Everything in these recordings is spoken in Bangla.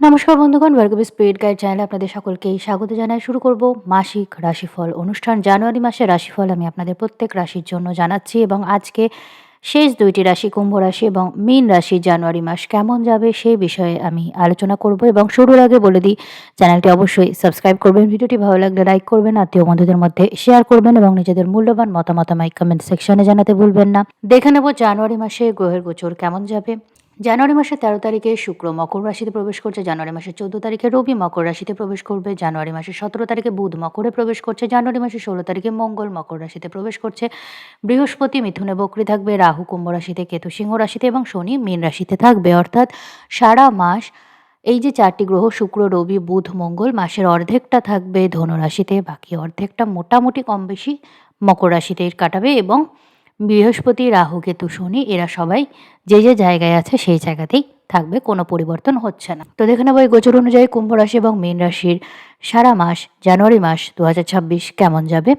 নমস্কার বন্ধুগণ ওয়েলকাম স্পিরিট গাইড চ্যানেলে আপনাদের সকলকেই স্বাগত জানাই। শুরু করব মাসিক রাশিফল অনুষ্ঠান। জানুয়ারি মাসের রাশিফল আমি আপনাদের প্রত্যেক রাশির জন্য জানাচ্ছি এবং আজকে শেষ দুইটি রাশি, কুম্ভ রাশি এবং মীন রাশি জানুয়ারি মাস কেমন যাবে সেই বিষয়ে আমি আলোচনা করব এবং শুরুর আগে বলে দিই, চ্যানেলটি অবশ্যই সাবস্ক্রাইব করবেন, ভিডিওটি ভালো লাগলে লাইক করবেন, আত্মীয় বন্ধুদের মধ্যে শেয়ার করবেন এবং নিজেদের মূল্যবান মতামত আমায় কমেন্ট সেকশনে জানাতে ভুলবেন না। দেখে নেব জানুয়ারি মাসে গ্রহের গোচর কেমন যাবে। জানুয়ারি মাসের তেরো তারিখে শুক্র মকর রাশিতে প্রবেশ করছে, জানুয়ারি মাসের চোদ্দ তারিখে রবি মকর রাশিতে প্রবেশ করবে, জানুয়ারি মাসের সতেরো তারিখে বুধ মকরে প্রবেশ করছে, জানুয়ারি মাসের ষোলো তারিখে মঙ্গল মকর রাশিতে প্রবেশ করছে, বৃহস্পতি মিথুনে বকরি থাকবে, রাহু কুম্ভ রাশিতে কেতু সিংহ রাশিতে এবং শনি মীন রাশিতে থাকবে। অর্থাৎ সারা মাস এই যে চারটি গ্রহ, শুক্র, রবি, বুধ, মঙ্গল, মাসের অর্ধেকটা থাকবে ধনুরাশিতে বাকি অর্ধেকটা মোটামুটি কম বেশি মকর রাশিতে কাটাবে এবং বৃহস্পতি, রাহু, কেতু, শনি, এরা সবাই যে যে জায়গায় আছে সেই জায়গাতেই থাকবে, কোনো পরিবর্তন হচ্ছে না। তো দেখে নেব এই গোচর অনুযায়ী কুম্ভ রাশি এবং মীন রাশির সারা মাস, জানুয়ারি মাস দু হাজার ছাব্বিশ কেমন যাবে?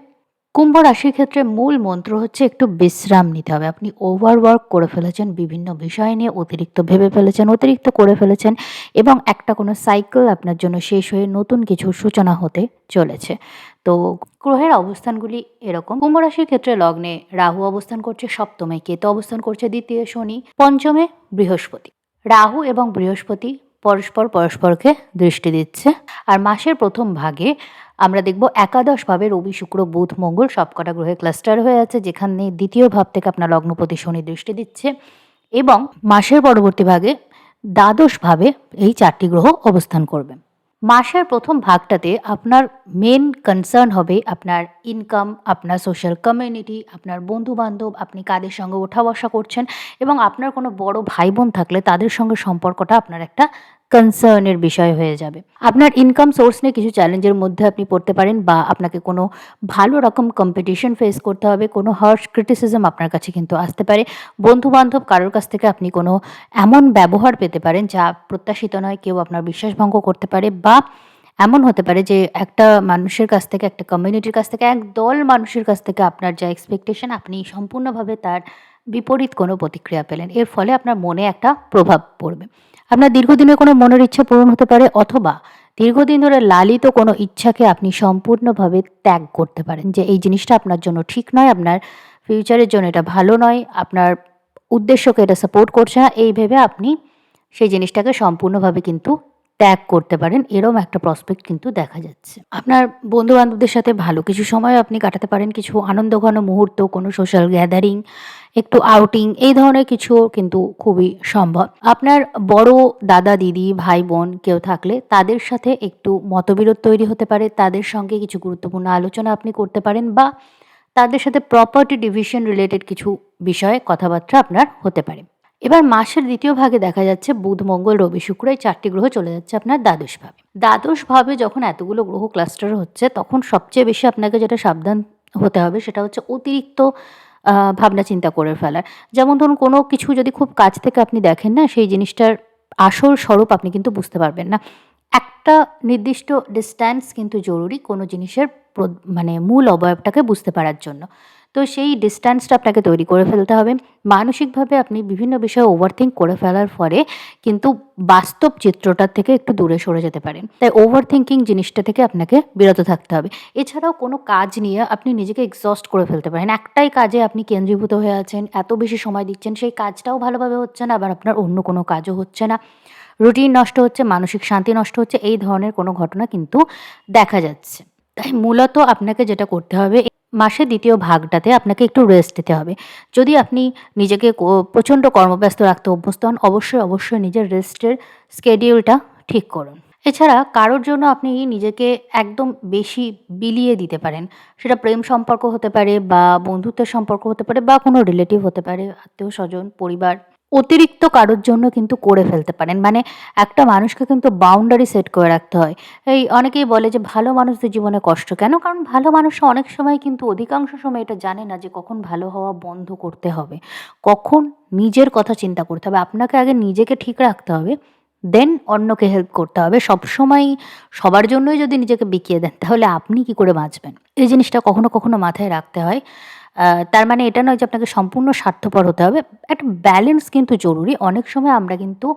কুম্ভ রাশির ক্ষেত্রে মূল মন্ত্র হচ্ছে একটু বিশ্রাম নিতে হবে। আপনি ওভারওয়ার্ক করে ফেলেছেন, বিভিন্ন বিষয় নিয়ে অতিরিক্ত ভেবে ফেলেছেন, অতিরিক্ত করে ফেলেছেন এবং একটা কোনো সাইকেল আপনার জন্য শেষ হয়ে নতুন কিছু সূচনা হতে চলেছে। তো গ্রহের অবস্থানগুলি এরকম। কুম্ভ রাশির ক্ষেত্রে লগ্নে রাহু অবস্থান করছে সপ্তমে, কেতু অবস্থান করছে দ্বিতীয় শনি, পঞ্চমে বৃহস্পতি। রাহু এবং বৃহস্পতি পরস্পর পরস্পরকে দৃষ্টি দিচ্ছে। আর মাসের প্রথম ভাগে আমরা দেখব একাদশ ভাবে রবি, শুক্র, বুধ, মঙ্গল সবকটা গ্রহে ক্লাস্টার হয়ে আছে, যেখানে দ্বিতীয় ভাব থেকে আপনার লগ্নপতি শনি দৃষ্টি দিচ্ছে এবং মাসের পরবর্তী ভাগে দ্বাদশভাবে এই চারটি গ্রহ অবস্থান করবে। মাসের প্রথম ভাগটাতে আপনার মেন কনসার্ন হবে আপনার ইনকাম আপনার সোশ্যাল কমিউনিটি আপনার বন্ধু বান্ধব আপনি কাদের সঙ্গে ওঠা বসা করছেন এবং আপনার কোনো বড় ভাই বোন থাকলে তাদের সঙ্গে সম্পর্কটা আপনার একটা কনসার্নের বিষয় হয়ে যাবে। আপনার ইনকাম সোর্স নিয়ে কিছু চ্যালেঞ্জের মধ্যে আপনি পড়তে পারেন বা আপনাকে কোনো ভালো রকম কম্পিটিশন ফেস করতে হবে, কোনো হার্শ ক্রিটিসিজম আপনার কাছে কিন্তু আসতে পারে। বন্ধু বান্ধব কারোর কাছ থেকে আপনি কোনো এমন ব্যবহার পেতে পারেন যা প্রত্যাশিত নয়, কেউ আপনার বিশ্বাসভঙ্গ করতে পারে বা এমন হতে পারে যে একটা মানুষের কাছ থেকে, একটা কমিউনিটির কাছ থেকে, এক দল মানুষের কাছ থেকে আপনার যা এক্সপেকটেশন আপনি সম্পূর্ণভাবে তার বিপরীত কোনো প্রতিক্রিয়া পেলেন। এর ফলে আপনার মনে একটা প্রভাব পড়বে। আপনার দীর্ঘদিনের কোনো মনের ইচ্ছা পূরণ হতে পারে অথবা দীর্ঘদিন ধরে লালিত কোনো ইচ্ছাকে আপনি সম্পূর্ণভাবে ত্যাগ করতে পারেন যে এই জিনিসটা আপনার জন্য ঠিক নয়, আপনার ফিউচারের জন্য এটা ভালো নয়, আপনার উদ্দেশ্যকে এটা সাপোর্ট করছে না। এই ভেবে আপনি সেই জিনিসটাকে সম্পূর্ণভাবে কিন্তু ত্যাগ করতে পারেন, এরম একটা প্রসপেক্ট কিন্তু দেখা যাচ্ছে। আপনার বন্ধু বান্ধবদের সাথে ভালো কিছু সময় আপনি কাটাতে পারেন, কিছু আনন্দঘন মুহূর্ত, কোনো সোশ্যাল গ্যাদারিং একটু আউটিং এই ধরনের কিছু কিন্তু খুবই সম্ভব। আপনার বড় দাদা, দিদি, ভাই, বোন কেউ থাকলে তাদের সাথে একটু মতবিরোধ তৈরি হতে পারে, তাদের সঙ্গে কিছু গুরুত্বপূর্ণ আলোচনা আপনি করতে পারেন বা তাদের সাথে প্রপার্টি ডিভিশন রিলেটেড কিছু বিষয়ে কথাবার্তা আপনার হতে পারে। এবার মাসের দ্বিতীয় ভাগে দেখা যাচ্ছে বুধ, মঙ্গল, রবি, শুক্র এই চারটি গ্রহ চলে যাচ্ছে আপনার দ্বাদশভাবে দ্বাদশভাবে যখন এতগুলো গ্রহ ক্লাস্টার হচ্ছে, তখন সবচেয়ে বেশি আপনাকে যেটা সাবধান হতে হবে সেটা হচ্ছে অতিরিক্ত ভাবনা চিন্তা করে ফেলার। যেমন ধরুন কোনো কিছু যদি খুব কাছ থেকে আপনি দেখেন না, সেই জিনিসটার আসল স্বরূপ আপনি কিন্তু বুঝতে পারবেন না। একটা নির্দিষ্ট ডিস্ট্যান্স কিন্তু জরুরি কোনো জিনিসের মানে মূল অবয়বটাকে বুঝতে পারার জন্য। তো সেই ডিস্ট্যান্সটা আপনাকে তৈরি করে ফেলতে হবে। মানসিকভাবে আপনি বিভিন্ন বিষয়ে ওভারথিঙ্ক করে ফেলার ফলে কিন্তু বাস্তব চিত্রটার থেকে একটু দূরে সরে যেতে পারেন। তাই ওভার থিঙ্কিং জিনিসটা থেকে আপনাকে বিরত থাকতে হবে। এছাড়াও কোনো কাজ নিয়ে আপনি নিজেকে এক্সস্ট করে ফেলতে পারেন। একটাই কাজে আপনি কেন্দ্রীভূত হয়ে আছেন, এত বেশি সময় দিচ্ছেন, সেই কাজটাও ভালোভাবে হচ্ছে না, আবার আপনার অন্য কোনো কাজও হচ্ছে না। রুটিন নষ্ট হচ্ছে, মানসিক শান্তি নষ্ট হচ্ছে, এই ধরনের কোনো ঘটনা কিন্তু দেখা যাচ্ছে। তাই মূলত আপনাকে যেটা করতে হবে, মাসের দ্বিতীয় ভাগটাতে আপনাকে একটু রেস্ট দিতে হবে। যদি আপনি নিজেকে প্রচণ্ড কর্মব্যস্ত রাখতে অভ্যস্ত হন, অবশ্যই অবশ্যই নিজের রেস্টের স্কেডিউলটা ঠিক করুন। এছাড়া কারোর জন্য আপনি নিজেকে একদম বেশি বিলিয়ে দিতে পারেন। সেটা প্রেম সম্পর্ক হতে পারে বা বন্ধুত্বের সম্পর্ক হতে পারে বা কোনো রিলেটিভ হতে পারে আত্মীয় স্বজন পরিবার। অতিরিক্ত কারোর জন্য কিন্তু করে ফেলতে পারেন। মানে একটা মানুষকে কিন্তু বাউন্ডারি সেট করে রাখতে হয়। এই অনেকেই বলে যে ভালো মানুষদের জীবনে কষ্ট কেন? কারণ ভালো মানুষরা অনেক সময় কিন্তু অধিকাংশ সময় এটা জানে না যে কখন ভালো হওয়া বন্ধ করতে হবে। কখন নিজের কথা চিন্তা করতে হবে। আপনাকে আগে নিজেকে ঠিক রাখতে হবে দেন অন্যকে হেল্প করতে হবে। সবসময় সবার জন্যই যদি নিজেকে বিকিয়ে দেন, তাহলে আপনি কি করে বাঁচবেন? এই জিনিসটা কখনো কখনো মাথায় রাখতে হয়। তার মানে এটা নয় যে আপনাকে সম্পূর্ণ স্বার্থপর হতে হবে। একটা ব্যালেন্স কিন্তু জরুরি। অনেক সময় আমরা কিন্তু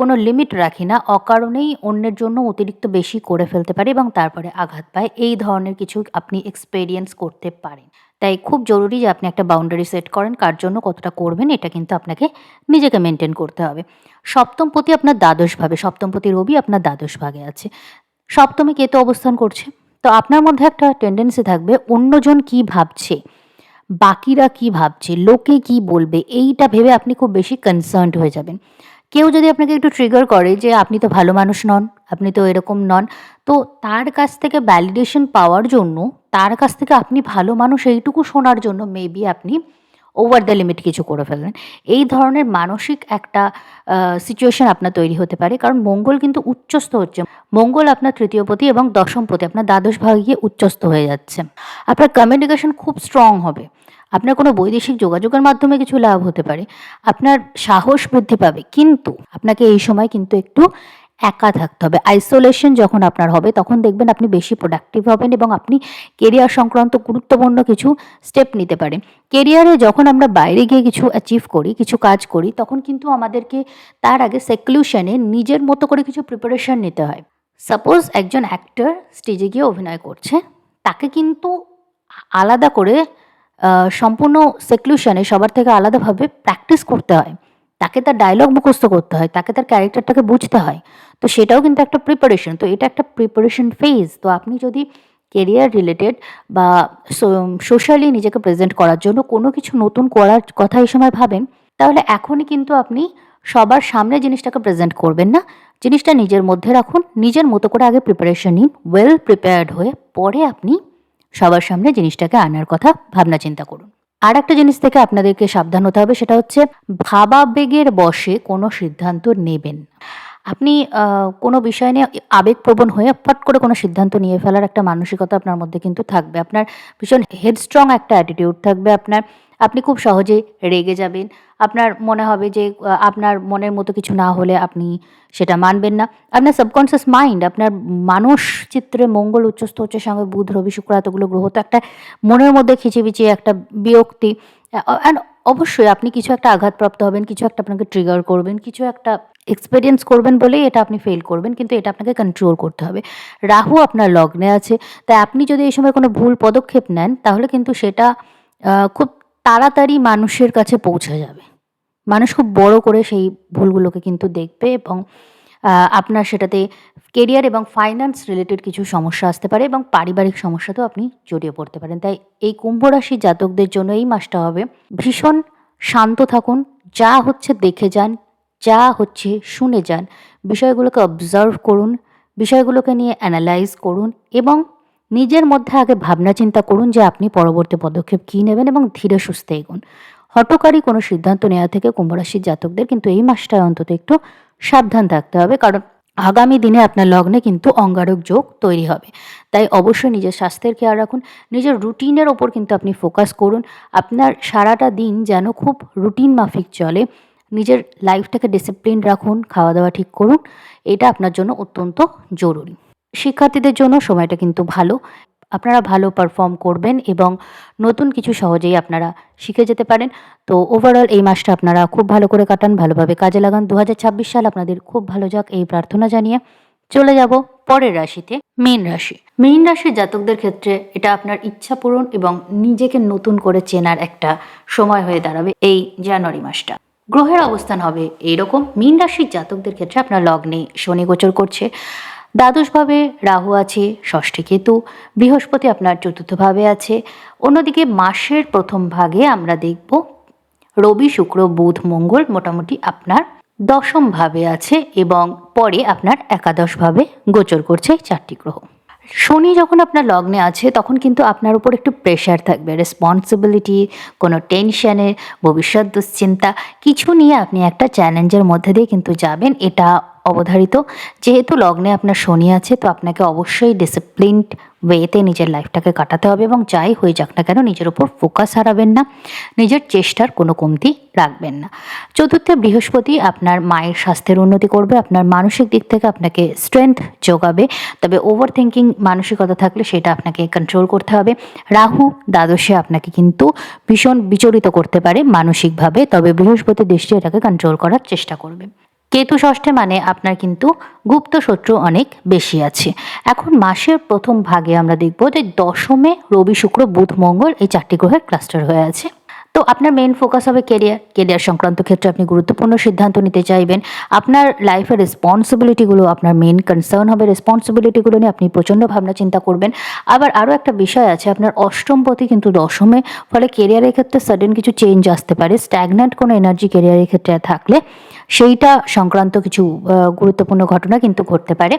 কোনো লিমিট রাখি না। অকারণেই অন্যের জন্য অতিরিক্ত বেশি করে ফেলতে পারি এবং তারপরে আঘাত পায় এই ধরনের কিছু আপনি এক্সপেরিয়েন্স করতে পারেন। তাই খুব জরুরি যে আপনি একটা বাউন্ডারি সেট করেন, কার জন্য কতটা করবেন, এটা কিন্তু আপনাকে নিজেকে মেনটেন করতে হবে। সপ্তমপতি আপনার দ্বাদশ ভাবে সপ্তমপতি রবি আপনার দ্বাদশ ভাগে আছে। সপ্তমে কেতু অবস্থান করছে? তো আপনার মধ্যে একটা টেন্ডেন্সি থাকবে, অন্যজন কি ভাবছে? বাকিরা কি ভাবছে? লোকে কি বলবে? এইটা ভেবে আপনি খুব বেশি কনসার্ন হয়ে যাবেন। কেউ যদি আপনাকে একটু ট্রিগার করে যে, আপনি তো ভালো মানুষ নন, আপনি তো এরকম নন, তো তার কাছ থেকে ভ্যালিডেশন পাওয়ার জন্য, তার কাছ থেকে আপনি ভালো মানুষ এইটুকু শোনার জন্য মেবি আপনি ওভার দ্য লিমিট কিছু করে ফেললেন। এই ধরনের মানসিক একটা সিচুয়েশন আপনার তৈরি হতে পারে। কারণ মঙ্গল কিন্তু উচ্চস্থ হচ্ছে। মঙ্গল আপনার তৃতীয় পতি এবং দশম পতি আপনার দ্বাদশ ভাগে গিয়ে উচ্চস্থ হয়ে যাচ্ছে। আপনার কমিউনিকেশন খুব স্ট্রং হবে। আপনার কোনো বৈদেশিক যোগাযোগের মাধ্যমে কিছু লাভ হতে পারে। আপনার সাহস বৃদ্ধি পাবে। কিন্তু আপনাকে এই সময় কিন্তু একটু একা থাকতে হবে। আইসোলেশন যখন আপনার হবে, তখন দেখবেন আপনি বেশি প্রোডাক্টিভ হবেন এবং আপনি কেরিয়ার সংক্রান্ত গুরুত্বপূর্ণ কিছু স্টেপ নিতে পারেন। কেরিয়ারে যখন আমরা বাইরে গিয়ে কিছু অ্যাচিভ করি, কিছু কাজ করি, তখন কিন্তু আমাদেরকে তার আগে সেক্লুশনে নিজের মতো করে কিছু প্রিপারেশন নিতে হয়। সাপোজ একজন অ্যাক্টর স্টেজে গিয়ে অভিনয় করছে, তাকে কিন্তু আলাদা করে সম্পূর্ণ সেক্লুশনে সবার থেকে আলাদাভাবে প্র্যাকটিস করতে হয়। তাকে তার ডায়লগ মুখস্থ করতে হয়, তাকে তার ক্যারেক্টারটাকে বুঝতে হয়। তো সেটাও কিন্তু একটা প্রিপারেশন তো এটা একটা প্রিপারেশন ফেজ তো আপনি যদি কেরিয়ার রিলেটেড বা সোশ্যালি নিজেকে প্রেজেন্ট করার জন্য কোনো কিছু নতুন করার কথা এই সময় ভাবেন, তাহলে এখনই কিন্তু আপনি সবার সামনে জিনিসটাকে প্রেজেন্ট করবেন না। জিনিসটা নিজের মধ্যে রাখুন, নিজের মতো করে আগে প্রিপারেশন নিন ওয়েল প্রিপেয়ার্ড হয়ে পরে আপনি সবার সামনে জিনিসটাকে আনার কথা, ভাবনা চিন্তা করুন। আর একটা জিনিস থেকে আপনাদেরকে সাবধান হতে হবে, সেটা হচ্ছে ভাবাবেগের বশে কোনো সিদ্ধান্ত নেবেন। আপনি কোনো বিষয় নিয়ে আবেগপ্রবণ হয়ে ফট করে কোনো সিদ্ধান্ত নিয়ে ফেলার একটা মানসিকতা আপনার মধ্যে কিন্তু থাকবে। আপনার ভীষণ হেডস্ট্রং একটা অ্যাটিটিউড থাকবে। আপনার, আপনি খুব সহজে রেগে যাবেন। আপনার মনে হবে যে আপনার মনের মতো কিছু না হলে আপনি সেটা মানবেন না। আপনার সাবকনসিয়াস মাইন্ড আপনার মানুষ চিত্রে মঙ্গল উচ্চস্থ হচ্ছে সঙ্গে বুধ, রবি, শুক্র, এতগুলো গ্রহ। তো একটা মনের মধ্যে খিচিবিচি একটা বিরক্তি। অ্যান্ড অবশ্যই আপনি কিছু একটা আঘাতপ্রাপ্ত হবেন, কিছু একটা আপনাকে ট্রিগার করবেন, কিছু একটা এক্সপিরিয়েন্স করবেন বলেই এটা আপনি ফেল করবেন, কিন্তু এটা আপনাকে কন্ট্রোল করতে হবে। রাহু আপনার লগ্নে আছে, তাই আপনি যদি এই সময় কোনো ভুল পদক্ষেপ নেন, তাহলে কিন্তু সেটা খুব তাড়াতাড়ি মানুষের কাছে পৌঁছে যাবে। মানুষ খুব বড় করে সেই ভুলগুলোকে কিন্তু দেখবে এবং আপনার সেটাতে কেরিয়ার এবং ফাইন্যান্স রিলেটেড কিছু সমস্যা আসতে পারে এবং পারিবারিক সমস্যাতেও আপনি জড়িয়ে পড়তে পারেন। তাই এই কুম্ভ রাশির জাতকদের জন্য এই মাসটা হবে ভীষণ শান্ত থাকুন, যা হচ্ছে দেখে যান যা হচ্ছে শুনে যান। বিষয়গুলোকে অবজার্ভ করুন, বিষয়গুলোকে নিয়ে অ্যানালাইজ করুন এবং নিজের মধ্যে আগে ভাবনা চিন্তা করুন যে আপনি পরবর্তী পদক্ষেপ কী নেবেন এবং ধীরে সুস্থে এগোন। হটকারী কোনো সিদ্ধান্ত নেওয়া থেকে কুম্ভরাশির জাতকদের কিন্তু এই মাসটায় অন্তত একটু সাবধান থাকতে হবে কারণ আগামী দিনে আপনার লগ্নে কিন্তু অঙ্গারক যোগ তৈরি হবে। তাই অবশ্যই নিজের স্বাস্থ্যের খেয়াল রাখুন, নিজের রুটিনের ওপর কিন্তু আপনি ফোকাস করুন। আপনার সারাটা দিন যেন খুব রুটিন মাফিক চলে। নিজের লাইফটাকে ডিসিপ্লিন রাখুন খাওয়া দাওয়া ঠিক করুন, এটা আপনার জন্য অত্যন্ত জরুরি। শিক্ষার্থীদের জন্য সময়টা কিন্তু ভালো। আপনারা ভালো পারফর্ম করবেন এবং নতুন কিছু সহজেই আপনারা শিখে যেতে পারেন। তো ওভারঅল এই মাসটা আপনারা খুব ভালো করে কাটান, ভালোভাবে কাজে লাগান। দু হাজার ছাব্বিশ সাল আপনাদের খুব ভালো যাক এই প্রার্থনা জানিয়ে চলে যাব পরের রাশিতে, মীন রাশি। মীন রাশির জাতকদের ক্ষেত্রে এটা আপনার ইচ্ছা পূরণ এবং নিজেকে নতুন করে চেনার একটা সময় হয়ে দাঁড়াবে এই জানুয়ারি মাসটা। গ্রহের অবস্থান হবে এইরকম মীন রাশির জাতকদের ক্ষেত্রে আপনার লগ্নে শনি গোচর করছে। দ্বাদশভাবে রাহু আছে, ষষ্ঠী কেতু, বৃহস্পতি আপনার চতুর্থভাবে আছে। অন্যদিকে মাসের প্রথম ভাগে আমরা দেখব রবি, শুক্র, বুধ, মঙ্গল মোটামুটি আপনার দশম ভাবে আছে এবং পরে আপনার একাদশ ভাবে গোচর করছে চারটি গ্রহ। শনি যখন আপনার লগ্নে আছে, তখন কিন্তু আপনার উপর একটু প্রেশার থাকবে। রেসপন্সিবিলিটি কোনো টেনশানের ভবিষ্যৎ দুশ্চিন্তা, কিছু নিয়ে আপনি একটা চ্যালেঞ্জের মধ্যে দিয়ে কিন্তু যাবেন। এটা অবধারিত। যেহেতু লগ্নে আপনার শনি আছে, তো আপনাকে অবশ্যই ডিসিপ্লিনড ওয়েতে নিজের লাইফটাকে কাটাতে হবে এবং যাই হয়ে যাক না কেন নিজের উপর ফোকাস হারাবেন না, নিজের চেষ্টার কোনো কমতি রাখবেন না। চতুর্থে বৃহস্পতি আপনার মায়ের স্বাস্থ্যের উন্নতি করবে, আপনার মানসিক দিক থেকে আপনাকে স্ট্রেংথ যোগাবে, তবে ওভার থিঙ্কিং মানসিকতা থাকলে সেটা আপনাকে কন্ট্রোল করতে হবে। রাহু দ্বাদশে আপনাকে কিন্তু ভীষণ বিচলিত করতে পারে মানসিকভাবে, তবে বৃহস্পতি দৃষ্টি এটাকে কন্ট্রোল করার চেষ্টা করবে। কেতু ষষ্ঠে মানে আপনার কিন্তু গুপ্ত শত্রু অনেক বেশি আছে। এখন মাসের প্রথম ভাগে আমরা দেখব যে দশমে রবি শুক্র বুধ মঙ্গল এই চারটি গ্রহের ক্লাস্টার হয়ে আছে। তো আপনার মেন ফোকাস হবে কেরিয়ার কেরিয়ার সংক্রান্ত ক্ষেত্রে আপনি গুরুত্বপূর্ণ সিদ্ধান্ত নিতে চাইবেন। আপনার লাইফের রেসপন্সিবিলিটিগুলো আপনার মেন কনসার্ন হবে রেসপন্সিবিলিটিগুলো নিয়ে আপনি প্রচণ্ড ভাবনা চিন্তা করবেন। আবার আরও একটা বিষয় আছে, আপনার অষ্টমপতি কিন্তু দশমে, ফলে কেরিয়ারের ক্ষেত্রে সাডেন কিছু চেঞ্জ আসতে পারে। স্ট্যাগন্যান্ট কোনো এনার্জি কেরিয়ারের ক্ষেত্রে থাকলে, সেইটা সংক্রান্ত কিছু গুরুত্বপূর্ণ ঘটনা কিন্তু ঘটতে পারে।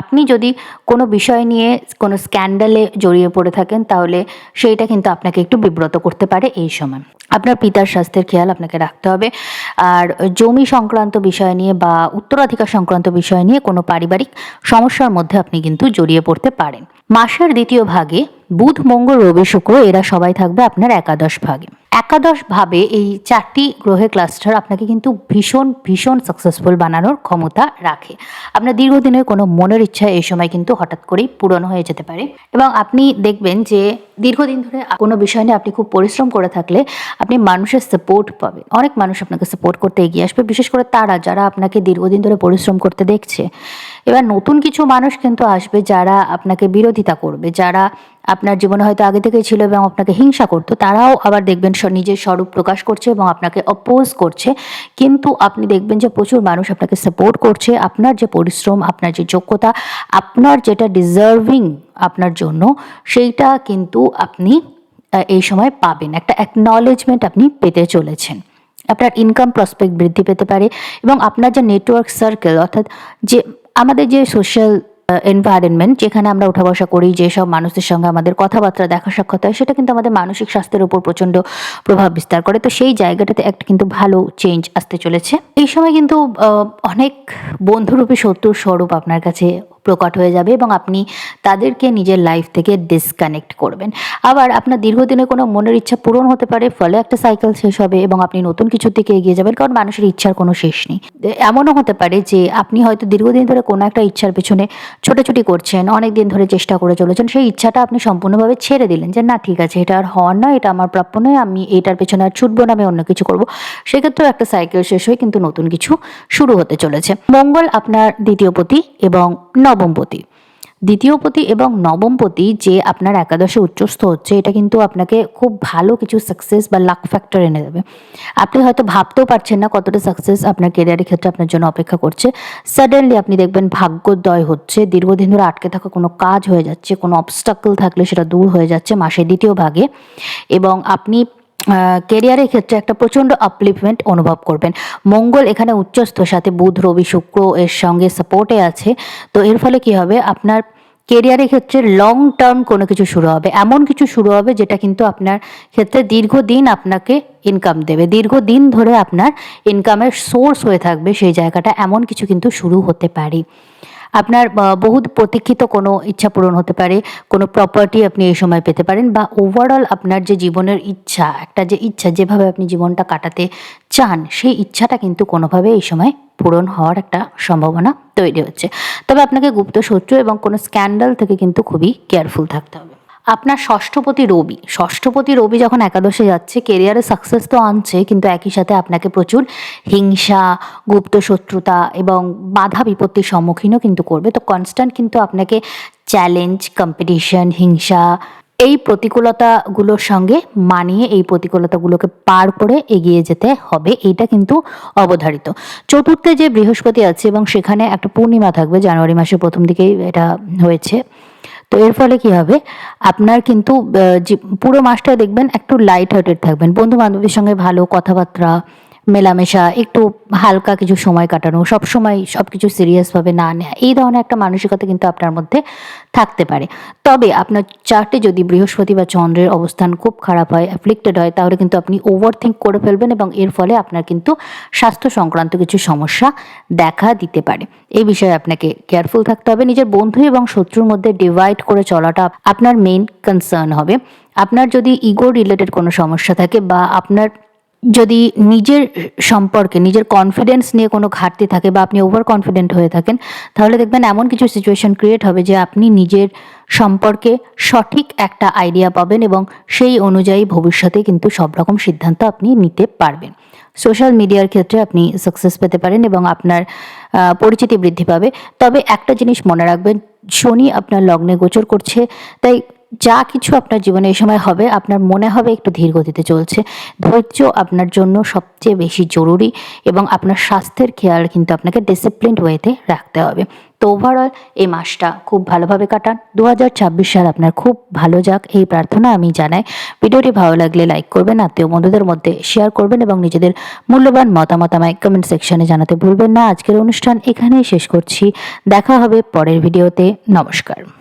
আপনি যদি কোনো বিষয় নিয়ে কোনো স্ক্যান্ডালে জড়িয়ে পড়ে থাকেন, তাহলে সেইটা কিন্তু আপনাকে একটু বিব্রত করতে পারে এই সময়। আপনার পিতার স্বাস্থ্যের খেয়াল আপনাকে রাখতে হবে। আর জমি সংক্রান্ত বিষয় নিয়ে বা উত্তরাধিকার সংক্রান্ত বিষয় নিয়ে কোনো পারিবারিক সমস্যার মধ্যে আপনি কিন্তু জড়িয়ে পড়তে পারেন। মাসের দ্বিতীয় ভাগে বুধ, মঙ্গল, রবি, শুক্র এরা সবাই থাকবে আপনার একাদশ ভাগে। একাদশ ভাবে এই চারটি গ্রহের ক্লাস্টার আপনাকে কিন্তু ভীষণ ভীষণ সাকসেসফুল বানানোর ক্ষমতা রাখে। আপনার দীর্ঘদিনের কোনো মনের ইচ্ছা এই সময় কিন্তু হঠাৎ করেই পূরণ হয়ে যেতে পারে এবং আপনি দেখবেন যে দীর্ঘদিন ধরে কোনো বিষয় নিয়ে আপনি খুব পরিশ্রম করে থাকলে আপনি মানুষের সাপোর্ট পাবেন। অনেক মানুষ আপনাকে সাপোর্ট করতে এগিয়ে আসবে, বিশেষ করে তারা যারা আপনাকে দীর্ঘদিন ধরে পরিশ্রম করতে দেখছে। এবার নতুন কিছু মানুষ কিন্তু আসবে যারা আপনাকে বিরোধিতা করবে, যারা আপনার জীবনে হয়তো আগে থেকেই ছিল এবং আপনাকে হিংসা করতো, তারাও আবার দেখবেন নিজের স্বরূপ প্রকাশ করছে এবং আপনাকে অপোজ করছে। কিন্তু আপনি দেখবেন যে প্রচুর মানুষ আপনাকে সাপোর্ট করছে, আপনার যে পরিশ্রম, আপনার যে যোগ্যতা, আপনার যেটা ডিজার্ভিং আপনার জন্য, সেইটা কিন্তু আপনি এই সময় পাবেন। একটা অ্যাকনলেজমেন্ট আপনি পেতে চলেছেন। আপনার ইনকাম প্রসপেক্ট বৃদ্ধি পেতে পারে এবং আপনার যে নেটওয়ার্ক সার্কেল অর্থাৎ যে আমাদের যে সোশ্যাল এনভায়রনমেন্ট যেখানে আমরা উঠা বসা করি, যেসব মানুষের সঙ্গে আমাদের কথাবার্তা, দেখা সাক্ষাৎ হয়, সেটা কিন্তু আমাদের মানসিক স্বাস্থ্যের উপর প্রচণ্ড প্রভাব বিস্তার করে। তো সেই জায়গাটাতে একটা কিন্তু ভালো চেঞ্জ আসতে চলেছে। এই সময় কিন্তু অনেক বন্ধুরূপী শত্রুর স্বরূপ আপনার কাছে প্রকট হয়ে যাবে এবং আপনি তাদেরকে নিজের লাইফ থেকে ডিসকানেক্ট করবেন। আবার আপনার দীর্ঘদিনের কোনো মনের ইচ্ছা পূরণ হতে পারে, ফলে একটা সাইকেল শেষ হবে এবং আপনি নতুন কিছুর দিকে এগিয়ে যাবেন কারণ মানুষের ইচ্ছার কোনো শেষ নেই। এমনও হতে পারে যে আপনি হয়তো দীর্ঘদিন ধরে কোনো একটা ইচ্ছার পেছনে ছোটাছুটি করছেন অনেক দিন ধরে চেষ্টা করে চলেছেন, সেই ইচ্ছাটা আপনি সম্পূর্ণভাবে ছেড়ে দিলেন যে, না, ঠিক আছে, এটা আর হওয়ার নয়, এটা আমার প্রাপ্য নয়, আমি এটার পেছনে আর ছুটবো না, আমি অন্য কিছু করব। সেক্ষেত্রেও একটা সাইকেল শেষ হয়ে কিন্তু নতুন কিছু শুরু হতে চলেছে। মঙ্গল আপনার দ্বিতীয় পতি এবং নবমপতি দ্বিতীয়পতি এবং নবমপতি যে আপনার একাদশে উচ্চস্থ হচ্ছে, এটা কিন্তু আপনাকে খুব ভালো কিছু সাকসেস বা লাক ফ্যাক্টর এনে দেবে। আপনি হয়তো ভাবতেও পারছেন না কতটা সাকসেস আপনার কেরিয়ারের ক্ষেত্রে আপনার জন্য অপেক্ষা করছে। সাডেনলি আপনি দেখবেন ভাগ্যোদয় হচ্ছে, দীর্ঘদিন ধরে আটকে থাকা কোনো কাজ হয়ে যাচ্ছে, কোনো অবস্টাকল থাকলে সেটা দূর হয়ে যাচ্ছে মাসের দ্বিতীয় ভাগে। এবং আপনি কেরিয়ারের ক্ষেত্রে একটা প্রচণ্ড আপলিফমেন্ট অনুভব করবেন। মঙ্গল এখানে উচ্চস্থ, সাথে বুধ, রবি, শুক্র এর সঙ্গে সাপোর্টে আছে। তো এর ফলে কি হবে? আপনার কেরিয়ারের ক্ষেত্রে লং টার্ম কোনো কিছু শুরু হবে। এমন কিছু শুরু হবে যেটা কিন্তু আপনার ক্ষেত্রে দীর্ঘদিন আপনাকে ইনকাম দেবে। দীর্ঘদিন ধরে আপনার ইনকামের সোর্স হয়ে থাকবে সেই জায়গাটা। এমন কিছু কিন্তু শুরু হতে পারে। আপনার বহু প্রতীক্ষিত কোনো ইচ্ছা পূরণ হতে পারে, কোনো প্রপার্টি আপনি এই সময় পেতে পারেন বা ওভারঅল আপনার যে জীবনের ইচ্ছা, একটা যে ইচ্ছা, যেভাবে আপনি জীবনটা কাটাতে চান, সেই ইচ্ছাটা কিন্তু কোনোভাবে এই সময় পূরণ হওয়ার একটা সম্ভাবনা তৈরি হচ্ছে। তবে আপনাকে গুপ্ত শত্রু এবং কোনো স্ক্যান্ডাল থেকে কিন্তু খুবই কেয়ারফুল থাকতে হবে। আপনার ষষ্ঠপতি রবি। ষষ্ঠপতি রবি যখন একাদশে যাচ্ছে কেরিয়ারে সাকসেস তো আনছে, কিন্তু একই সাথে আপনাকে প্রচুর হিংসা, গুপ্ত শত্রুতা এবং বাধা বিপত্তির সম্মুখীনও কিন্তু করবে। তো কনস্ট্যান্ট কিন্তু আপনাকে চ্যালেঞ্জ কম্পিটিশন হিংসা এই প্রতিকূলতাগুলোর সঙ্গে মানিয়ে এই প্রতিকূলতাগুলোকে পার করে এগিয়ে যেতে হবে, এইটা কিন্তু অবধারিত। চতুর্থে যে বৃহস্পতি আছে এবং সেখানে একটা পূর্ণিমা থাকবে, জানুয়ারি মাসের প্রথম দিকেই এটা হয়েছে। তো এর ফলে কি হবে? আপনার কিন্তু পুরো মাসটা দেখবেন একটু লাইট হার্টেড থাকবেন। বন্ধু বান্ধবীর সঙ্গে ভালো কথাবার্তা মেলামেশা, একটু হালকা কিছু সময় কাটানো সব সময় সব কিছু সিরিয়াসভাবে না নেওয়া এই ধরনের একটা মানসিকতা কিন্তু আপনার মধ্যে থাকতে পারে। তবে আপনার চার্টে যদি বৃহস্পতি বা চন্দ্রের অবস্থান খুব খারাপ হয় অ্যাফ্লিক্টেড হয়, তাহলে কিন্তু আপনি ওভার থিঙ্ক করে ফেলবেন এবং এর ফলে আপনার কিন্তু স্বাস্থ্য সংক্রান্ত কিছু সমস্যা দেখা দিতে পারে। এই বিষয়ে আপনাকে কেয়ারফুল থাকতে হবে। নিজের বন্ধু এবং শত্রুর মধ্যে ডিভাইড করে চলাটা আপনার মেইন কনসার্ন হবে। আপনার যদি ইগো রিলেটেড কোনো সমস্যা থাকে বা আপনার যদি নিজের সম্পর্কে, নিজের কনফিডেন্স নিয়ে কোনো ঘাটতি থাকে বা আপনি ওভার কনফিডেন্ট হয়ে থাকেন, তাহলে দেখবেন এমন কিছু সিচুয়েশন ক্রিয়েট হবে যে আপনি নিজের সম্পর্কে সঠিক একটা আইডিয়া পাবেন এবং সেই অনুযায়ী ভবিষ্যতে কিন্তু সব রকম সিদ্ধান্ত আপনি নিতে পারবেন। সোশ্যাল মিডিয়ার ক্ষেত্রে আপনি সাকসেস পেতে পারেন এবং আপনার পরিচিতি বৃদ্ধি পাবে। তবে একটা জিনিস মনে রাখবেন, শনি আপনার লগ্নে গোচর করছে, তাই যা কিছু আপনার জীবনে এই সময় হবে, আপনার মনে হবে একটু ধীর গতিতে চলছে। ধৈর্য আপনার জন্য সবচেয়ে বেশি জরুরি এবং আপনার স্বাস্থ্যের খেয়াল কিন্তু আপনাকে ডিসিপ্লিনড ওয়েতে রাখতে হবে। তো ওভারঅল এই মাসটা খুব ভালোভাবে কাটান। দু হাজার ছাব্বিশ সাল আপনার খুব ভালো যাক এই প্রার্থনা আমি জানাই। ভিডিওটি ভালো লাগলে লাইক করবেন, আত্মীয় বন্ধুদের মধ্যে শেয়ার করবেন এবং নিজেদের মূল্যবান মতামত আমায় কমেন্ট সেকশনে জানাতে ভুলবেন না। আজকের অনুষ্ঠান এখানেই শেষ করছি। দেখা হবে পরের ভিডিওতে নমস্কার।